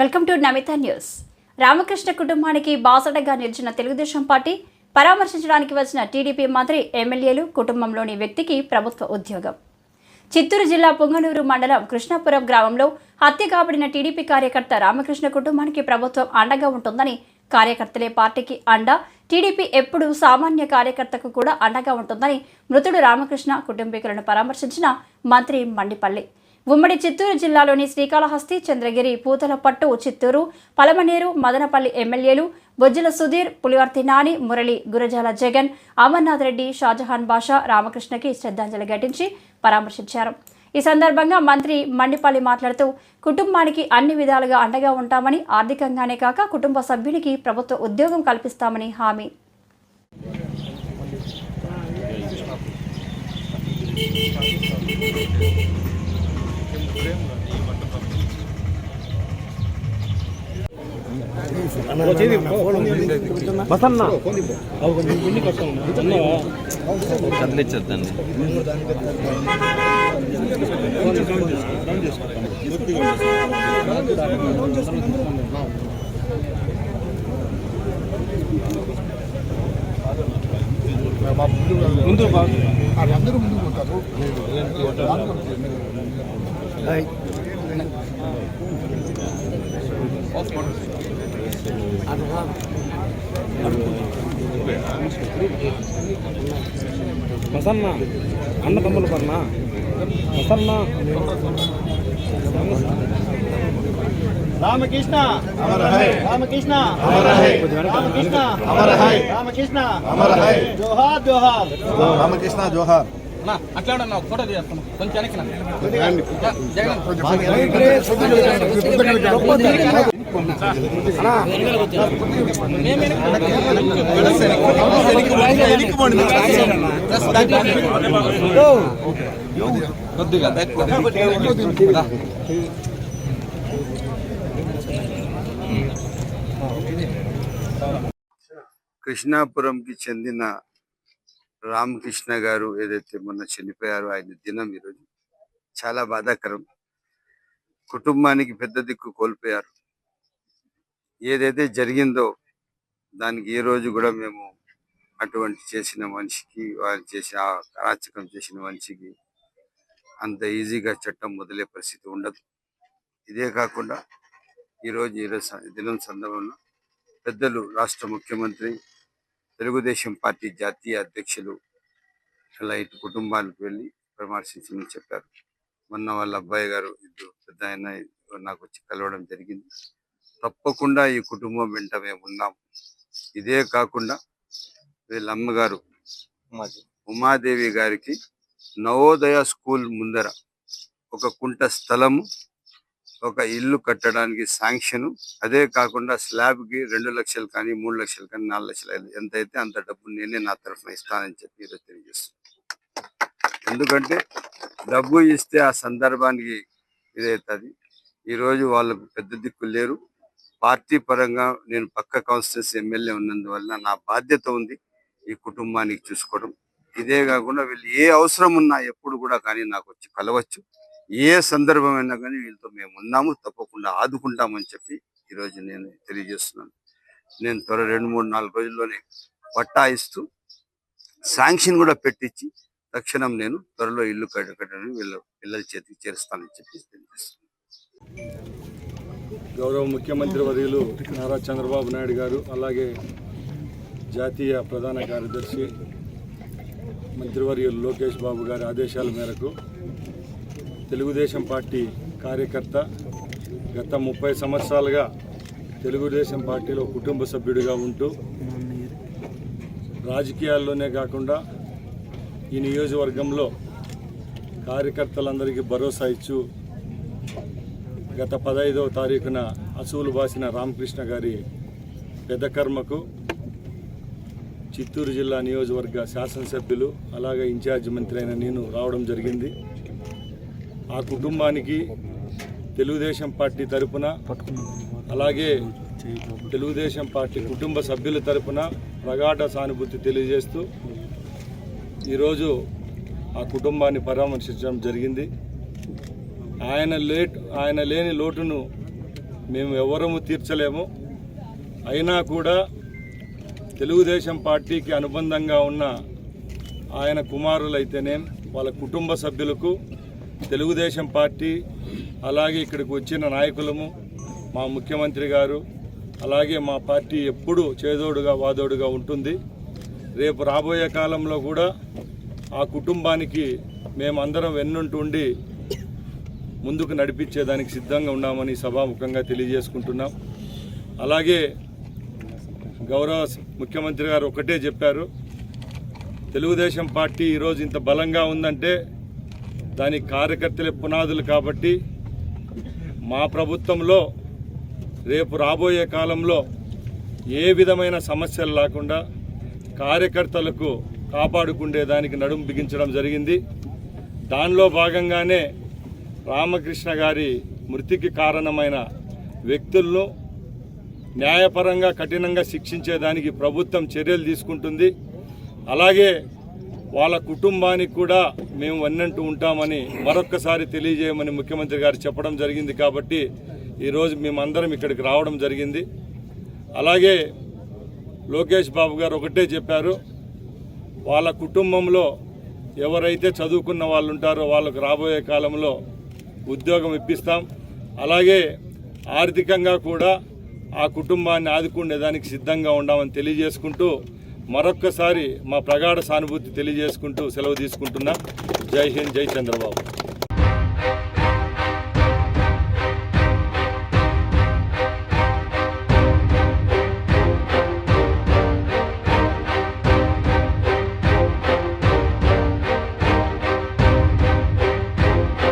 Welcome to Namitha news. Ramakrishna కుటుంబానికి బాసటగా నిలిచిన తెలుగుదేశం పార్టీ పరామర్శించడానికి వచ్చిన టీడీపీ మంత్రి ఎమ్మెల్యేలు కుటుంబంలోని వ్యక్తికి ప్రభుత్వ ఉద్యోగం. చిత్తూరు జిల్లా పొంగనూరు మండలం కృష్ణాపురం గ్రామంలో హత్య కాబడిన టీడీపీ కార్యకర్త రామకృష్ణ కుటుంబానికి ప్రభుత్వం అండగా ఉంటుందని కార్యకర్తలే పార్టీకి అండ టీడీపీ ఎప్పుడూ సామాన్య కార్యకర్తకు కూడా అండగా ఉంటుందని మృతుడు రామకృష్ణ కుటుంబీకులను పరామర్శించిన మంత్రి మండిపల్లి. ఉమ్మడి చిత్తూరు జిల్లాలోని శ్రీకాళహస్తి చంద్రగిరి పూతలపట్టు చిత్తూరు పలమనేరు మదనపల్లి ఎమ్మెల్యేలు బొజ్జల సుధీర్ పులివర్తి నాని మురళి గురజాల జగన్ అమర్నాథ్ రెడ్డి షాజహాన్ బాషా రామకృష్ణకి శ్రద్ధాంజలి ఘటించి పరామర్శించారు. ఈ సందర్భంగా మంత్రి మండిపల్లి మాట్లాడుతూ కుటుంబానికి అన్ని విధాలుగా అండగా ఉంటామని ఆర్థికంగానే కాక కుటుంబ సభ్యునికి ప్రభుత్వ ఉద్యోగం కల్పిస్తామని హామీ. బసన్న. కదిలించొద్దండి ముందు అందరూ వాళ్ళందరూ ముందుకు పోతారు బసన్న అన్న తమ్ముడు పర్నా బసన్న రామకృష్ణ. రామకృష్ణ. రామకృష్ణ. రామకృష్ణ. జోహార్ జోహార్. రామకృష్ణ జోహార్. అట్లా నా ఫోటో తీస్తాను కొంచెం వెనక్కి నా. కృష్ణాపురంకి చెందిన రామకృష్ణ గారు ఏదైతే మొన్న చనిపోయారో ఆయన దినం ఈరోజు చాలా బాధాకరం. కుటుంబానికి పెద్ద దిక్కు కోల్పోయారు. ఏదైతే జరిగిందో దానికి ఏ రోజు కూడా మేము అటువంటి చేసిన మనిషికి వారు చేసిన అరాచకం చేసిన మనిషికి అంత ఈజీగా చట్టం మొదలే పరిస్థితి ఉండదు. ఇదే కాకుండా ఈరోజు ఈరోజు దినం సందర్భంలో పెద్దలు రాష్ట్ర ముఖ్యమంత్రి తెలుగుదేశం పార్టీ జాతీయ అధ్యక్షులు అలా ఇటు కుటుంబాలకు వెళ్ళి పరామర్శించమని చెప్పారు. మొన్న వాళ్ళ అబ్బాయి గారు ఇద్దరు పెద్ద ఆయన నాకు వచ్చి కలవడం జరిగింది. తప్పకుండా ఈ కుటుంబం వెంట మేము ఉన్నాం. ఇదే కాకుండా వీళ్ళ అమ్మగారు ఉమాదేవి గారికి నవోదయ స్కూల్ ముందర ఒక కుంట స్థలము ఒక ఇల్లు కట్టడానికి శాంక్షన్. అదే కాకుండా స్లాబ్కి రెండు లక్షలు కానీ మూడు లక్షలు కానీ నాలుగు లక్షలు ఎంత అయితే అంత డబ్బు నేనే నా తరఫున ఇస్తానని చెప్పి ఈరోజు తెలియజేస్తున్నాను. ఎందుకంటే డబ్బు ఇస్తే ఆ సందర్భానికి ఇదవుతుంది ఈరోజు వాళ్ళకు పెద్ద దిక్కు లేరు. పార్టీ పరంగా నేను పక్క కాన్స్టిట్యూన్సీ ఎమ్మెల్యే ఉన్నందువలన నా బాధ్యత ఉంది ఈ కుటుంబానికి చూసుకోవడం. ఇదే కాకుండా వీళ్ళు ఏ అవసరం ఉన్నా ఎప్పుడు కూడా కానీ నాకు వచ్చి కలవచ్చు. ఏ సందర్భమైనా కానీ వీళ్ళతో మేము ఉన్నాము తప్పకుండా ఆదుకుంటామని చెప్పి ఈరోజు నేను తెలియజేస్తున్నాను. నేను త్వర రెండు మూడు నాలుగు రోజుల్లోనే పట్టా ఇస్తూ శాంక్షన్ కూడా పెట్టించి తక్షణం నేను త్వరలో ఇల్లు కట్ట కట్టడానికి వీళ్ళ పిల్లల చేతికి చేరుస్తానని చెప్పి తెలియజేస్తున్నాను. గౌరవ ముఖ్యమంత్రి వర్యులు నారా చంద్రబాబు నాయుడు గారు అలాగే జాతీయ ప్రధాన కార్యదర్శి మంత్రివర్యులు లోకేష్ బాబు గారి ఆదేశాల మేరకు తెలుగుదేశం పార్టీ కార్యకర్త గత ముప్పై సంవత్సరాలుగా తెలుగుదేశం పార్టీలో కుటుంబ సభ్యుడిగా ఉంటూ రాజకీయాల్లోనే కాకుండా ఈ నియోజకవర్గంలో కార్యకర్తలందరికీ భరోసా ఇచ్చు గత పదహైదవ తారీఖున అసూలు బాసిన రామకృష్ణ గారి పెద్ద కర్మకు చిత్తూరు జిల్లా నియోజకవర్గ శాసనసభ్యులు అలాగే ఇన్ఛార్జ్ మంత్రి అయిన నేను రావడం జరిగింది. ఆ కుటుంబానికి తెలుగుదేశం పార్టీ తరపున అలాగే తెలుగుదేశం పార్టీ కుటుంబ సభ్యుల తరపున ప్రగాఢ సానుభూతి తెలియజేస్తూ ఈరోజు ఆ కుటుంబాన్ని పరామర్శించడం జరిగింది. ఆయన లేట్ ఆయన లేని లోటును మేము ఎవరము తీర్చలేము. అయినా కూడా తెలుగుదేశం పార్టీకి అనుబంధంగా ఉన్న ఆయన కుమారులైతేనే వాళ్ళ కుటుంబ సభ్యులకు తెలుగుదేశం పార్టీ అలాగే ఇక్కడికి వచ్చిన నాయకులము మా ముఖ్యమంత్రి గారు అలాగే మా పార్టీ ఎప్పుడూ చేదోడుగా వాదోడుగా ఉంటుంది. రేపు రాబోయే కాలంలో కూడా ఆ కుటుంబానికి మేమందరం వెన్నుంటుండి ముందుకు నడిపించేదానికి సిద్ధంగా ఉన్నామని సభాముఖంగా తెలియజేసుకుంటున్నాం. అలాగే గౌరవ ముఖ్యమంత్రి గారు ఒకటే చెప్పారు. తెలుగుదేశం పార్టీ ఈరోజు ఇంత బలంగా ఉందంటే దాని కార్యకర్తలే పునాదులు కాబట్టి మా ప్రభుత్వంలో రేపు రాబోయే కాలంలో ఏ విధమైన సమస్యలు లేకుండా కార్యకర్తలకు కాపాడుకుండే దానికి నడుము బిగించడం జరిగింది. దానిలో భాగంగానే రామకృష్ణ గారి మృతికి కారణమైన వ్యక్తులను న్యాయపరంగా కఠినంగా శిక్షించేదానికి ప్రభుత్వం చర్యలు తీసుకుంటుంది. అలాగే వాళ్ళ కుటుంబానికి కూడా మేము వన్నంటూ ఉంటామని మరొక్కసారి తెలియజేయమని ముఖ్యమంత్రి గారు చెప్పడం జరిగింది కాబట్టి ఈరోజు మేమందరం ఇక్కడికి రావడం జరిగింది. అలాగే లోకేష్ బాబు గారు ఒకటే చెప్పారు వాళ్ళ కుటుంబంలో ఎవరైతే చదువుకున్న వాళ్ళు ఉంటారో వాళ్ళకు రాబోయే కాలంలో ఉద్యోగం ఇప్పిస్తాం. అలాగే ఆర్థికంగా కూడా ఆ కుటుంబాన్ని ఆదుకునేదానికి సిద్ధంగా ఉండామని తెలియజేసుకుంటూ మరొక్కసారి మా ప్రగాఢ సానుభూతి తెలియజేసుకుంటూ సెలవు తీసుకుంటున్నా. జై హింద్ జై చంద్రబాబు.